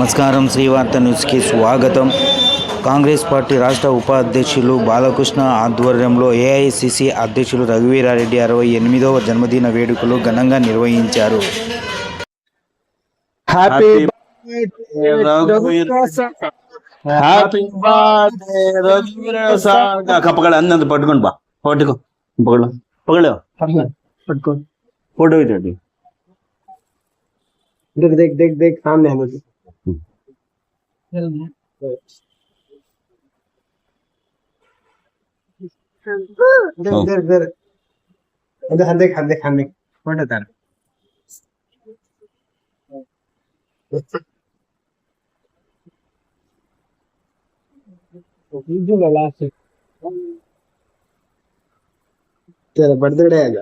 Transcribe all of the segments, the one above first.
నమస్కారం శ్రీవార్త న్యూస్కి స్వాగతం కాంగ్రెస్ పార్టీ రాష్ట్ర ఉపాధ్యక్షులు బాలకృష్ణ ఆధ్వర్యంలో ఏఐసిసి అధ్యక్షులు రఘువీరారెడ్డి అరవై ఎనిమిదవ జన్మదిన వేడుకలు ఘనంగా నిర్వహించారు హ్యాపీ హ్యాపీ బర్త్డే కప్పగడ అందంత పట్టుకోండి బా పట్టుకో పగడ పగడ పట్టుకో ఫోటో ఇటండి देख देख देख देख सामने है मुझे helmet, but that? You do तेरा बर्थडे आएगा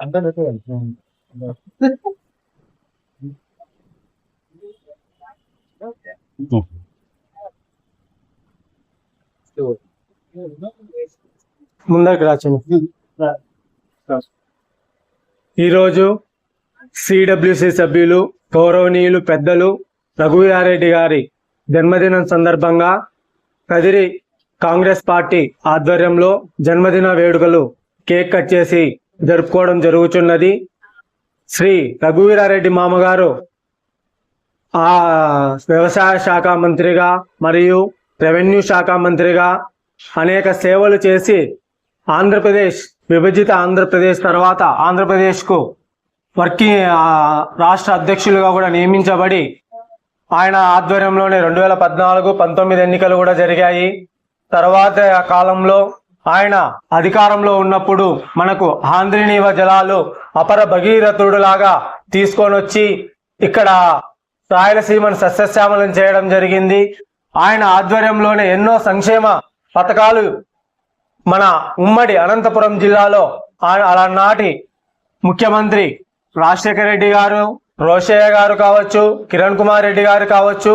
అందరూ రాచండి. ఈరోజు సిడబ్ల్యూసి సభ్యులు గౌరవనీయులు పెద్దలు రఘువీరారెడ్డి గారి జన్మదినం సందర్భంగా కదిరి కాంగ్రెస్ పార్టీ ఆధ్వర్యంలో జన్మదిన వేడుకలు కేక్ కట్ చేసి జరుపుకోవడం జరుగుతున్నది శ్రీ రఘువీరారెడ్డి మామగారు ఆ వ్యవసాయ శాఖ మంత్రిగా మరియు రెవెన్యూ శాఖ మంత్రిగా అనేక సేవలు చేసి ఆంధ్రప్రదేశ్ విభజిత ఆంధ్రప్రదేశ్ తర్వాత ఆంధ్రప్రదేశ్కు వర్కింగ్ రాష్ట్ర అధ్యక్షులుగా కూడా నియమించబడి ఆయన ఆధ్వర్యంలోనే రెండు వేల పద్నాలుగు పంతొమ్మిది ఎన్నికలు కూడా జరిగాయి. తర్వాత ఆ కాలంలో ఆయన అధికారంలో ఉన్నప్పుడు మనకు ఆంధ్రనీవ జలాలు అపర భగీరథుడు లాగా తీసుకొని వచ్చి ఇక్కడ రాయలసీమను సస్యశ్యామలం చేయడం జరిగింది. ఆయన ఆధ్వర్యంలోనే ఎన్నో సంక్షేమ పథకాలు మన ఉమ్మడి అనంతపురం జిల్లాలో ఆ- అలానాటి ముఖ్యమంత్రి రాజశేఖర రెడ్డి గారు రోషయ్య గారు కావచ్చు కిరణ్ కుమార్ రెడ్డి గారు కావచ్చు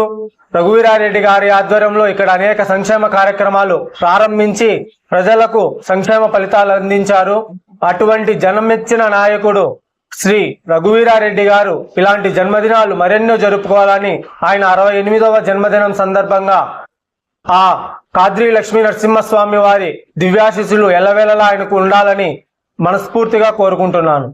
రఘువీరారెడ్డి గారి ఆధ్వర్యంలో ఇక్కడ అనేక సంక్షేమ కార్యక్రమాలు ప్రారంభించి ప్రజలకు సంక్షేమ ఫలితాలు అందించారు. అటువంటి జన్మెచ్చిన నాయకుడు శ్రీ రఘువీరారెడ్డి గారు ఇలాంటి జన్మదినాలు మరెన్నో జరుపుకోవాలని ఆయన అరవై ఎనిమిదవ జన్మదినం సందర్భంగా ఆ కాద్రి లక్ష్మీ నరసింహస్వామి వారి దివ్యాశిస్సులు ఎల్లవేళలా ఆయనకు ఉండాలని మనస్ఫూర్తిగా కోరుకుంటున్నాను.